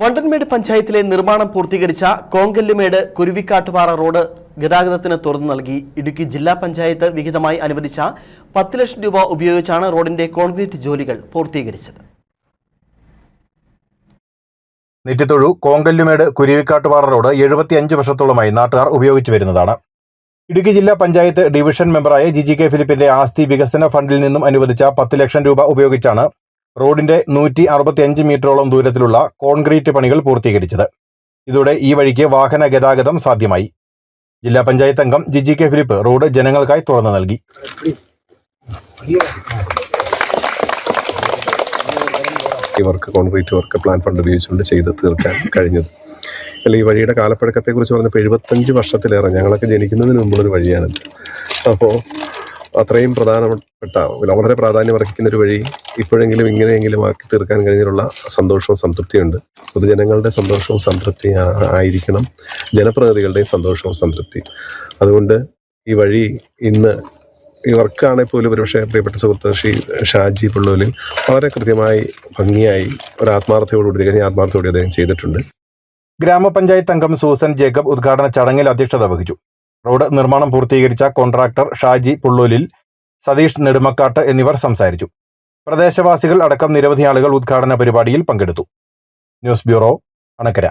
വണ്ടൻമേട് പഞ്ചായത്തിലെ നിർമ്മാണം പൂർത്തീകരിച്ച കോങ്കല്ലുമേട് കുരുവിക്കാട്ടുപാറ റോഡ് ഗതാഗതത്തിന് തുറന്നു നൽകി. ഇടുക്കി ജില്ലാ പഞ്ചായത്ത് വിഹിതമായി അനുവദിച്ച പത്ത് ലക്ഷം രൂപ ഉപയോഗിച്ചാണ് റോഡിന്റെ കോൺക്രീറ്റ് ജോലികൾ പൂർത്തീകരിച്ചത്. നെറ്റിത്തൊഴു കോങ്കല്ലുമേട് കുരുവിക്കാട്ടുപാറ റോഡ് എഴുപത്തിയഞ്ച് വർഷത്തോളമായി നാട്ടുകാർ ഉപയോഗിച്ചു വരുന്നതാണ്. ഇടുക്കി ജില്ലാ പഞ്ചായത്ത് ഡിവിഷൻ മെമ്പറായ ജി ജി കെ ഫിലിപ്പിന്റെ ആസ്തി വികസന ഫണ്ടിൽ നിന്നും അനുവദിച്ച പത്ത് ലക്ഷം രൂപ ഉപയോഗിച്ചാണ് റോഡിന്റെ നൂറ്റി അറുപത്തിയഞ്ച് മീറ്ററോളം ദൂരത്തിലുള്ള കോൺക്രീറ്റ് പണികൾ പൂർത്തീകരിച്ചത്. ഇതോടെ ഈ വഴിക്ക് വാഹന ഗതാഗതം സാധ്യമായി. ജില്ലാ പഞ്ചായത്ത് അംഗം ജിജി കെ ഫിലിപ്പ് റോഡ് ജനങ്ങൾക്കായി തുറന്നു നൽകി. Work concrete work plan fund ഉപയോഗിച്ചുകൊണ്ട് ചെയ്ത് തീർക്കാൻ കഴിഞ്ഞത്. അല്ല ഈ വഴിയുടെ കാലപ്പഴക്കത്തെക്കുറിച്ച് പറഞ്ഞപ്പോൾ എഴുപത്തഞ്ച് വർഷത്തിലേറെ ഞങ്ങളൊക്കെ ജനിക്കുന്നതിന് മുമ്പുള്ളൊരു വഴിയാണിത്. അപ്പോൾ അത്രയും പ്രധാനപ്പെട്ട വളരെ പ്രാധാന്യം അർഹിക്കുന്ന ഒരു വഴി ഇപ്പോഴെങ്കിലും ഇങ്ങനെയെങ്കിലും ആക്കി തീർക്കാൻ കഴിഞ്ഞതിലുള്ള സന്തോഷവും സംതൃപ്തിയുണ്ട്. പൊതുജനങ്ങളുടെ സന്തോഷവും സംതൃപ്തി ആയിരിക്കണം. ജനപ്രതിനിധികളുടെയും സന്തോഷവും സംതൃപ്തി. അതുകൊണ്ട് ഈ വഴി ഇന്ന് ഈ വർക്കാണെങ്കിൽ പോലും ഒരുപക്ഷെ പ്രിയപ്പെട്ട സുഹൃത്ത് ശ്രീ ഷാജി പുള്ളൂലിൽ വളരെ കൃത്യമായി ഭംഗിയായി ഒരു ആത്മാർത്ഥയോടുകൂടി തികഞ്ഞ ആത്മാർത്ഥയോടെ അദ്ദേഹം ചെയ്തിട്ടുണ്ട്. ഗ്രാമപഞ്ചായത്ത് അംഗം സൂസൻ ജേക്കബ് ഉദ്ഘാടന ചടങ്ങിൽ അധ്യക്ഷത വഹിച്ചു. റോഡ് നിർമ്മാണം പൂർത്തീകരിച്ച കോൺട്രാക്ടർ ഷാജി പുള്ളൂലിൽ സതീഷ് നെടുമക്കാട്ട് എന്നിവർ സംസാരിച്ചു. പ്രദേശവാസികൾ അടക്കം നിരവധി ആളുകൾ ഉദ്ഘാടന പരിപാടിയിൽ പങ്കെടുത്തു. News bureau Anakkara.